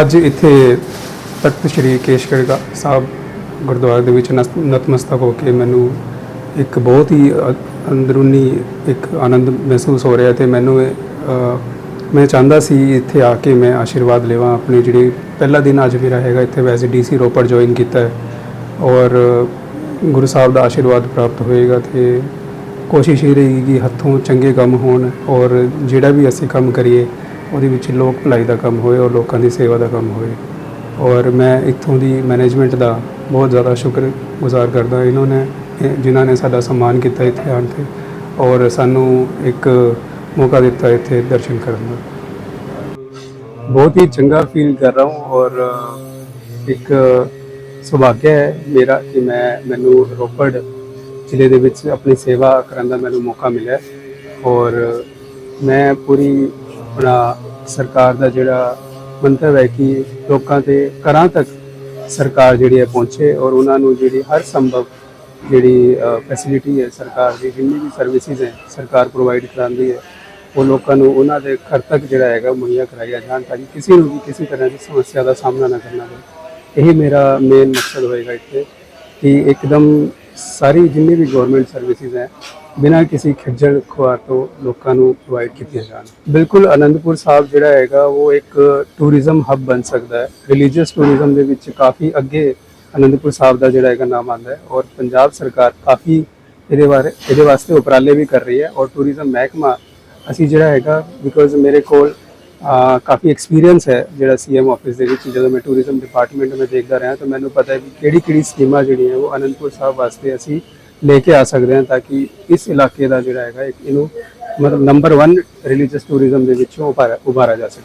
ਅੱਜ ਇੱਥੇ ਤਖਤ ਸ੍ਰੀ ਕੇਸ਼ਗੜ੍ਹ ਸਾਹਿਬ ਗੁਰਦੁਆਰੇ ਦੇ ਵਿੱਚ ਨਸ- ਨਤਮਸਤਕ ਹੋ ਕੇ ਮੈਨੂੰ ਇੱਕ ਬਹੁਤ ਹੀ ਅੰਦਰੂਨੀ ਇੱਕ ਆਨੰਦ ਮਹਿਸੂਸ ਹੋ ਰਿਹਾ ਤੇ ਮੈਨੂੰ ਮੈਂ ਚਾਹੁੰਦਾ ਸੀ ਇੱਥੇ ਆ ਕੇ ਮੈਂ ਆਸ਼ੀਰਵਾਦ ਲਵਾਂ ਆਪਣੇ ਜਿਹੜੇ ਪਹਿਲਾ ਦਿਨ ਅੱਜ ਮੇਰਾ ਹੈਗਾ, ਇੱਥੇ ਵੈਸੇ ਡੀਸੀ ਰੋਪੜ ਜੁਆਇਨ ਕੀਤਾ ਹੈ ਔਰ ਗੁਰੂ ਸਾਹਿਬ ਦਾ ਆਸ਼ੀਰਵਾਦ ਪ੍ਰਾਪਤ ਹੋਏਗਾ ਤੇ ਕੋਸ਼ਿਸ਼ ਇਹ ਰਹੇਗੀ ਕਿ ਹੱਥੋਂ ਚੰਗੇ ਕੰਮ ਹੋਣ ਔਰ ਜਿਹੜਾ ਵੀ ਅਸੀਂ ਕੰਮ ਕਰੀਏ ਉਹਦੇ ਵਿੱਚ ਲੋਕ ਭਲਾਈ ਦਾ ਕੰਮ ਹੋਏ ਔਰ ਲੋਕਾਂ ਦੀ ਸੇਵਾ ਦਾ ਕੰਮ ਹੋਏ। ਔਰ ਮੈਂ ਇੱਥੋਂ ਦੀ ਮੈਨੇਜਮੈਂਟ ਦਾ ਬਹੁਤ ਜ਼ਿਆਦਾ ਸ਼ੁਕਰ ਗੁਜ਼ਾਰ ਕਰਦਾ ਇਹਨਾਂ ਨੇ ਜਿਨ੍ਹਾਂ ਨੇ ਸਾਡਾ ਸਨਮਾਨ ਕੀਤਾ ਇੱਥੇ ਆਣ ਤੇ ਔਰ ਸਾਨੂੰ ਇੱਕ ਮੌਕਾ ਦਿੱਤਾ ਇੱਥੇ ਦਰਸ਼ਨ ਕਰਨ ਦਾ। ਬਹੁਤ ਹੀ ਚੰਗਾ ਫੀਲ ਕਰ ਰਹਾ ਹਾਂ ਔਰ ਇੱਕ ਸੁਭਾਗਿਆ ਹੈ ਮੇਰਾ ਕਿ ਮੈਂ, ਮੈਨੂੰ ਰੋਪੜ ਜ਼ਿਲ੍ਹੇ ਦੇ ਵਿੱਚ ਆਪਣੀ ਸੇਵਾ ਕਰਨ ਦਾ ਮੈਨੂੰ ਮੌਕਾ ਮਿਲਿਆ। ਔਰ ਮੈਂ ਪੂਰੀ ਆਪਣਾ ਸਰਕਾਰ ਦਾ ਜਿਹੜਾ ਮੰਤਵ ਹੈ ਕਿ ਲੋਕਾਂ ਦੇ ਘਰਾਂ ਤੱਕ ਸਰਕਾਰ ਜਿਹੜੀ ਹੈ ਪਹੁੰਚੇ ਔਰ ਉਹਨਾਂ ਨੂੰ ਜਿਹੜੀ ਹਰ ਸੰਭਵ ਜਿਹੜੀ ਫੈਸਿਲਿਟੀ ਹੈ ਸਰਕਾਰ ਦੀ, ਜਿੰਨੀ ਵੀ ਸਰਵਿਸਿਜ਼ ਹੈ, ਸਰਕਾਰ ਪ੍ਰੋਵਾਈਡ ਕਰਾਉਂਦੀ ਹੈ, ਉਹ ਲੋਕਾਂ ਨੂੰ ਉਹਨਾਂ ਦੇ ਘਰ ਤੱਕ ਜਿਹੜਾ ਹੈਗਾ ਮੁਹੱਈਆ ਕਰਾਇਆ ਜਾਣ ਤਾਂ ਕਿ ਕਿਸੇ ਨੂੰ ਵੀ ਕਿਸੇ ਤਰ੍ਹਾਂ ਦੀ ਸਮੱਸਿਆ ਦਾ ਸਾਹਮਣਾ ਨਾ ਕਰਨਾ ਪਵੇ। ਇਹੀ ਮੇਰਾ ਮੇਨ ਮਕਸਦ ਹੋਏਗਾ ਇੱਥੇ ਕਿ ਇੱਕਦਮ ਸਾਰੀ ਜਿੰਨੀ ਵੀ ਗਵਰਨਮੈਂਟ ਸਰਵਿਸਿਜ਼ ਹੈ ਬਿਨਾਂ ਕਿਸੇ ਖੱਜਲ ਖੁਆਰ ਤੋਂ ਲੋਕਾਂ ਨੂੰ ਪ੍ਰੋਵਾਈਡ ਕੀਤੀਆਂ ਜਾਣ। ਬਿਲਕੁਲ ਅਨੰਦਪੁਰ ਸਾਹਿਬ ਜਿਹੜਾ ਹੈਗਾ, ਉਹ ਇੱਕ ਟੂਰਿਜ਼ਮ ਹੱਬ ਬਣ ਸਕਦਾ ਹੈ। ਰਿਲੀਜੀਅਸ ਟੂਰਿਜ਼ਮ ਦੇ ਵਿੱਚ ਕਾਫੀ ਅੱਗੇ ਅਨੰਦਪੁਰ ਸਾਹਿਬ ਦਾ ਜਿਹੜਾ ਹੈਗਾ ਨਾਮ ਆਉਂਦਾ ਹੈ ਔਰ ਪੰਜਾਬ ਸਰਕਾਰ ਕਾਫੀ ਇਹਦੇ ਬਾਰੇ, ਇਹਦੇ ਵਾਸਤੇ ਉਪਰਾਲੇ ਵੀ ਕਰ ਰਹੀ ਹੈ ਔਰ ਟੂਰਿਜ਼ਮ ਮਹਿਕਮਾ ਅਸੀਂ ਜਿਹੜਾ ਹੈਗਾ ਬਿਕੋਜ਼ ਮੇਰੇ ਕੋਲ ਕਾਫੀ ਐਕਸਪੀਰੀਅੰਸ ਹੈ ਜਿਹੜਾ ਸੀਐਮ ਆਫਿਸ ਦੇ ਵਿੱਚ। ਜਦੋਂ ਮੈਂ ਟੂਰਿਜ਼ਮ ਡਿਪਾਰਟਮੈਂਟ ਵਿੱਚ ਦੇਖਦਾ ਰਿਹਾ ਤਾਂ ਮੈਨੂੰ ਪਤਾ ਹੈ ਕਿ ਕਿਹੜੀ ਕਿਹੜੀ ਸਕੀਮਾਂ ਜਿਹੜੀਆਂ ਉਹ ਅਨੰਦਪੁਰ ਸਾਹਿਬ ਵਾਸਤੇ ਅਸੀਂ ਲੈ ਕੇ ਆ ਸਕਦੇ ਹਾਂ ਤਾਂ ਕਿ ਇਸ ਇਲਾਕੇ ਦਾ ਜਿਹੜਾ ਹੈਗਾ ਇੱਕ ਇਹਨੂੰ ਮਤਲਬ ਨੰਬਰ 1 ਰਿਲੀਜੀਅਸ ਟੂਰਿਜ਼ਮ ਦੇ ਵਿੱਚੋਂ ਉਭਾਰਿਆ ਉਭਾਰਿਆ ਜਾ ਸਕੇ।